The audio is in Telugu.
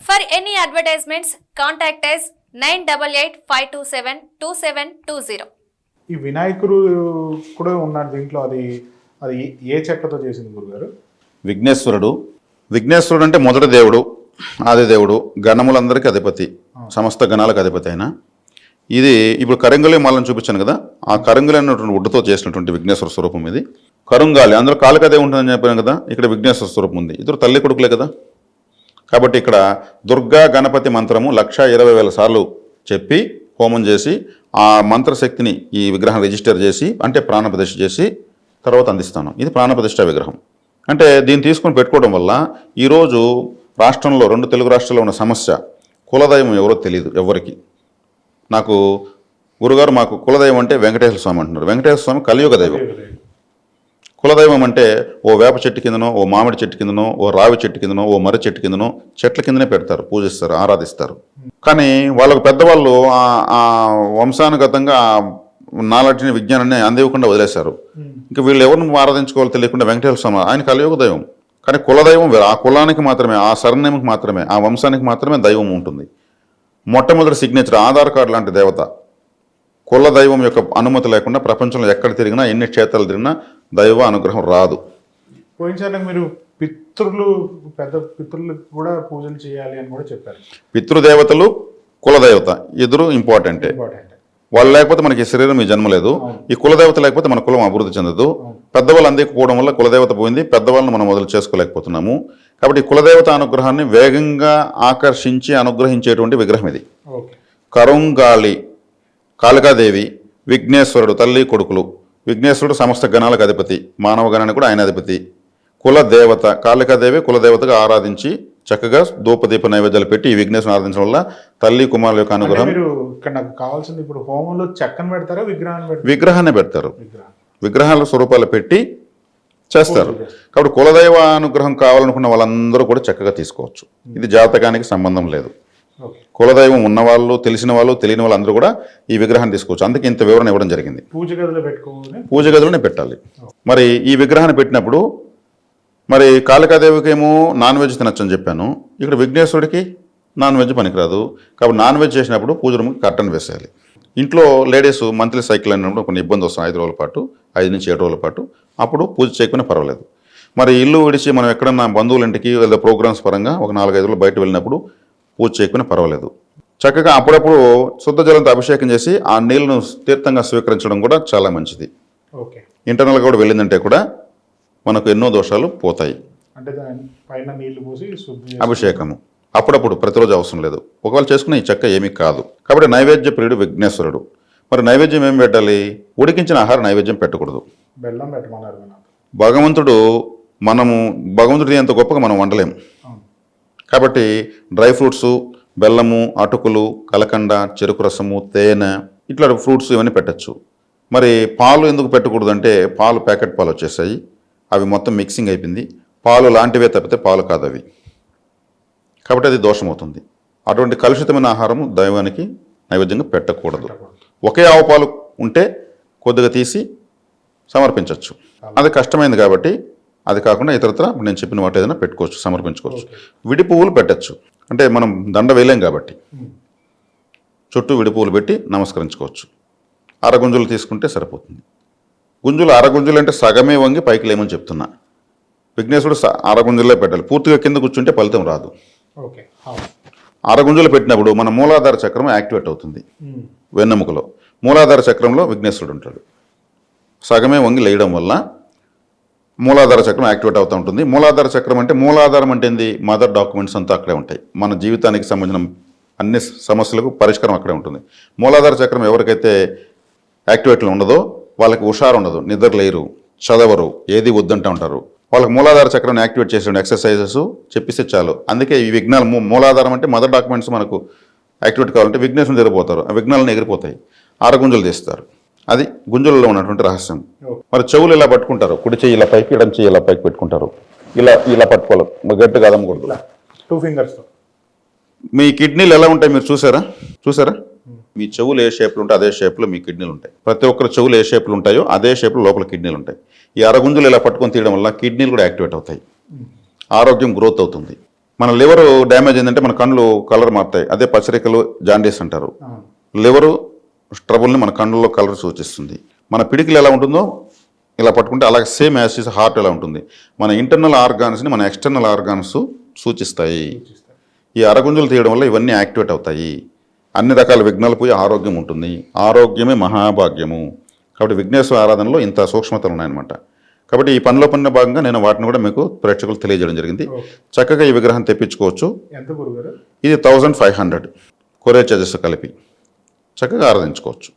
For any advertisements, contact us 9885272720. ఈ వినాయకుడు కూడా ఉన్నాడు దీంట్లో. అది అది ఏ- చెక్కతో చేసింది గురుగారు? విఘ్నేశ్వరుడు. విఘ్నేశ్వరుడు అంటే మొదటి దేవుడు ఆది దేవుడు గణములందరికీ అధిపతి సమస్త గణాలకు అధిపతి అయిన ఇది ఇప్పుడు కరంగులి మాలను చూపించాను కదా ఆ కరంగులి అనేటువంటి వుడ్డుతో చేసినటువంటి విఘ్నేశ్వర స్వరూపం ఇది. కరుంగాలి అందులో కాలికదే ఉంటుందని చెప్పాను కదా ఇక్కడ విఘ్నేశ్వర స్వరూపం ఉంది. ఇద్దరు తల్లి కొడుకులే కదా. కాబట్టి ఇక్కడ దుర్గా గణపతి మంత్రము లక్ష ఇరవై వేల సార్లు చెప్పి హోమం చేసి ఆ మంత్రశక్తిని ఈ విగ్రహం రిజిస్టర్ చేసి అంటే ప్రాణప్రతిష్ఠ చేసి తర్వాత అందిస్తాను. ఇది ప్రాణప్రతిష్ఠ విగ్రహం. అంటే దీన్ని తీసుకొని పెట్టుకోవడం వల్ల ఈరోజు రాష్ట్రంలో రెండు తెలుగు రాష్ట్రాల్లో ఉన్న సమస్య కులదైవం ఎవరో తెలియదు ఎవరికి. నాకు గురుగారు మాకు కులదైవం అంటే వెంకటేశ్వర స్వామి అంటున్నారు. వెంకటేశ్వర స్వామి కలియుగ దైవం. కులదైవం అంటే ఓ వేప చెట్టు కిందనో ఓ మామిడి చెట్టు కిందనో ఓ రావి చెట్టు కిందనో ఓ మర్రి చెట్టు కిందనో చెట్ల కిందనే పెడతారు పూజిస్తారు ఆరాధిస్తారు. కానీ వాళ్ళకు పెద్దవాళ్ళు ఆ- వంశానుగతంగా ఆ నాలెడ్జ్ని విజ్ఞానాన్ని అందివ్వకుండా వదిలేశారు. ఇంకా వీళ్ళు ఎవరిని ఆరాధించుకోవాలో తెలియకుండా వెంకటేశ్వర స్వామి ఆయన కలియుగ దైవం. కానీ కులదైవం వేరు. ఆ కులానికి మాత్రమే ఆ సరనేమికి మాత్రమే ఆ వంశానికి మాత్రమే దైవం ఉంటుంది. మొట్టమొదటి సిగ్నేచర్ ఆధార్ కార్డు లాంటి దేవత. కుల దైవం యొక్క అనుమతి లేకుండా ప్రపంచంలో ఎక్కడ తిరిగినా ఎన్ని క్షేత్రాలు తిరిగినా దైవ అనుగ్రహం రాదు. పోయినసారి మీరు పితృలు పెద్ద పితృలకు కూడా పూజలు చేయాలి అని కూడా చెప్పారు. పితృదేవతలు కులదేవత. ఇద్దరు ఇంపార్టెంటే. వాళ్ళు లేకపోతే మనకి శరీరం ఈ జన్మ లేదు. ఈ కులదేవత లేకపోతే మన కులం అభివృద్ధి చెందదు. పెద్దవాళ్ళు అందకపోవడం వల్ల కులదేవత పోయింది. పెద్దవాళ్ళని మనం మొదలు చేసుకోలేకపోతున్నాము. కాబట్టి ఈ కులదేవత అనుగ్రహాన్ని వేగంగా ఆకర్షించి అనుగ్రహించేటువంటి విగ్రహం ఇది. కరుంగాళి కాళికాదేవి విఘ్నేశ్వరుడు తల్లి కొడుకులు విఘ్నేశ్వరుడు సమస్త గణాలకు అధిపతి మానవ గణానికి కూడా ఆయన అధిపతి. కులదేవత కాళికాదేవి కులదేవతగా ఆరాధించి చక్కగా ధూపదీప నైవేద్యాలు పెట్టి ఈ విఘ్నేశ్వరుని ఆరాధించడం వల్ల తల్లి కుమారుల యొక్క అనుగ్రహం ఇక్కడ నాకు కావాల్సింది ఇప్పుడు హోమంలో చెక్కను పెడతారా విగ్రహాన్ని పెడతారా? విగ్రహాన్ని పెడతారు. విగ్రహం విగ్రహాల స్వరూపాలు పెట్టి చేస్తారు. కాబట్టి కులదైవ అనుగ్రహం కావాలనుకున్న వాళ్ళందరూ కూడా చక్కగా తీసుకోవచ్చు. ఇది జాతకానికి సంబంధం లేదు. కులదైవం ఉన్నవాళ్ళు తెలిసిన వాళ్ళు తెలియని వాళ్ళు అందరూ కూడా ఈ విగ్రహాన్ని తీసుకోవచ్చు. అందుకే ఇంత వివరణ ఇవ్వడం జరిగింది. పూజ గదిలో పెట్టుకోని పూజ గదిలోనే పెట్టాలి. మరి ఈ విగ్రహాన్ని పెట్టినప్పుడు మరి కాళికాదేవికి ఏమో నాన్ వెజ్ తినొచ్చని చెప్పాను. ఇక్కడ విఘ్నేశ్వరుడికి నాన్ వెజ్ పనికిరాదు. కాబట్టి నాన్ వెజ్ చేసినప్పుడు పూజ రూమ్కి కర్టన్ వేసేయాలి. ఇంట్లో లేడీస్ మంత్లీ సైకిల్ అయినప్పుడు కొన్ని ఇబ్బంది వస్తాయి. ఐదు రోజుల పాటు ఐదు నుంచి ఏడు రోజుల పాటు. అప్పుడు పూజ చేయకపోయినా పర్వాలేదు. మరి ఇల్లు విడిచి మనం ఎక్కడన్నా బంధువుల ఇంటికి లేదా ప్రోగ్రామ్స్ పరంగా ఒక నాలుగైదు రోజులు బయట వెళ్ళినప్పుడు పూజ చేయకపోయినా పర్వాలేదు. చక్కగా అప్పుడప్పుడు శుద్ధ జలంతో అభిషేకం చేసి ఆ నీళ్ళను తీర్థంగా స్వీకరించడం కూడా చాలా మంచిది. ఓకే. ఇంటర్నల్గా కూడా వెళ్ళిందంటే కూడా మనకు ఎన్నో దోషాలు పోతాయి. అంటే పైన నీళ్ళు పోసి అభిషేకము. అప్పుడప్పుడు ప్రతిరోజు అవసరం లేదు. ఒకవేళ చేసుకున్న ఈ చెక్క ఏమీ కాదు. కాబట్టి నైవేద్య ప్రియుడు విఘ్నేశ్వరుడు. మరి నైవేద్యం ఏం పెట్టాలి? ఉడికించిన ఆహారం నైవేద్యం పెట్టకూడదు. బెల్లం పెట్టమన్నారు నాకు భగవంతుడు మనము భగవంతుడి అంత గొప్పగా మనం వండలేము కాబట్టి డ్రై ఫ్రూట్స్ బెల్లము అటుకులు కలకండ చెరుకు రసము తేనె ఇట్లా ఫ్రూట్స్ ఇవన్నీ పెట్టచ్చు. మరి పాలు ఎందుకు పెట్టకూడదు అంటే పాలు ప్యాకెట్ పాలు వచ్చేసాయి. అవి మొత్తం మిక్సింగ్ అయిపోయింది. పాలు లాంటివే తప్పితే పాలు కాదు అవి. కాబట్టి అది దోషం అవుతుంది అటువంటి కలుషితమైన ఆహారము దైవానికి నైవేద్యంగా పెట్టకూడదు. ఒకే ఆవు పాలు ఉంటే కొద్దిగా తీసి సమర్పించవచ్చు అది కష్టమైంది కాబట్టి అది కాకుండా ఇతరత్ర నేను చెప్పిన వాటి ఏదైనా పెట్టుకోవచ్చు సమర్పించుకోవచ్చు. విడి పువ్వులు పెట్టచ్చు. అంటే మనం దండ వేయలేం కాబట్టి. చుట్టూ విడి పువ్వులు పెట్టి నమస్కరించుకోవచ్చు. అరగుంజులు తీసుకుంటే సరిపోతుంది. గుంజులు అరగుంజులు అంటే సగమే వంగి పైకి లేమని చెప్తున్నా. విఘ్నేశ్వరుడు స- అరగుంజులే పెట్టాలి. పూర్తిగా కింద కూర్చుంటే ఫలితం రాదు. అరగుంజులు పెట్టినప్పుడు మన మూలాధార చక్రం యాక్టివేట్ అవుతుంది. వెన్నెముకలో. మూలాధార చక్రంలో విఘ్నేశ్వరుడు ఉంటాడు. సగమే వంగి లేయడం వల్ల మూలాధార చక్రం యాక్టివేట్ అవుతూ ఉంటుంది. మూలాధార చక్రం అంటే మూలాధారం అంటే ఏంది? మదర్ డాక్యుమెంట్స్ అంతా అక్కడే ఉంటాయి. మన జీవితానికి సంబంధించిన అన్ని సమస్యలకు పరిష్కారం అక్కడే ఉంటుంది. మూలాధార చక్రం ఎవరికైతే యాక్టివేట్లో ఉండదో వాళ్ళకి హుషారు ఉండదు. నిద్ర లేరు చదవరు ఏది వద్దంటూ ఉంటారు. వాళ్ళకి మూలాధార చక్రం యాక్టివేట్ చేసే ఎక్సర్సైజెస్ చెప్పిస్తే చాలు. అందుకే ఈ విఘ్నాలు మూ- మూలాధారం అంటే మదర్ డాక్యుమెంట్స్ మనకు యాక్టివేట్ కావాలంటే విఘ్నేశ్వరం జరిగిపోతారు ఆ విఘ్నాలను ఎగిరిపోతాయి. ఆరగుంజలు తీస్తారు. అది గుంజులలో ఉన్నటువంటి రహస్యం. మరి చెవులు ఇలా పట్టుకుంటారు. కుడి చెయ్యి ఇలా పైకి ఎడం చెయ్యి ఇలా పైకి పెట్టుకుంటారు. ఇలా ఇలా పట్టుకోవాలి. గట్టిగా అదమ్మకూడదు టూ ఫింగర్స్తో మీ కిడ్నీలు ఎలా ఉంటాయి మీరు చూసారా? చూసారా? మీ చెవులు ఏ షేప్లో ఉంటే అదే షేప్లో మీ కిడ్నీలు ఉంటాయి. ప్రతి ఒక్కరి చెవులు ఏ షేప్లో ఉంటాయో అదే షేప్లో లోపల కిడ్నీలు ఉంటాయి. ఈ అరగుంజులు ఇలా పట్టుకొని తీయడం వల్ల కిడ్నీలు కూడా యాక్టివేట్ అవుతాయి. ఆరోగ్యం గ్రోత్ అవుతుంది. మన లివర్ డ్యామేజ్ ఏంటంటే మన కళ్ళు కలర్ మారుతాయి. అదే పచ్చరికలు జాండీస్ అంటారు. లివరు ట్రబుల్ని మన కళ్ళలో కలర్ సూచిస్తుంది. మన పిడికిలు ఎలా ఉంటుందో ఇలా పట్టుకుంటే అలాగే సేమ్ యాసిస్ హార్ట్ ఎలా ఉంటుంది. మన ఇంటర్నల్ ఆర్గాన్స్ని మన ఎక్స్టర్నల్ ఆర్గాన్స్ సూచిస్తాయి. ఈ అరగుంజలు తీయడం వల్ల ఇవన్నీ యాక్టివేట్ అవుతాయి. అన్ని రకాల విఘ్నాలు పోయి ఆరోగ్యం ఉంటుంది. ఆరోగ్యమే మహాభాగ్యము. కాబట్టి విఘ్నేశ్వర ఆరాధనలో ఇంత సూక్ష్మతలు ఉన్నాయన్నమాట. కాబట్టి ఈ పనిలో పనిన భాగంగా నేను వాటిని కూడా మీకు ప్రేక్షకులు తెలియజేయడం జరిగింది. చక్కగా ఈ విగ్రహం తెప్పించుకోవచ్చు. ఇది thousand five hundred courier charges కలిపి. చక్కగా ఆరాధించుకోవచ్చు.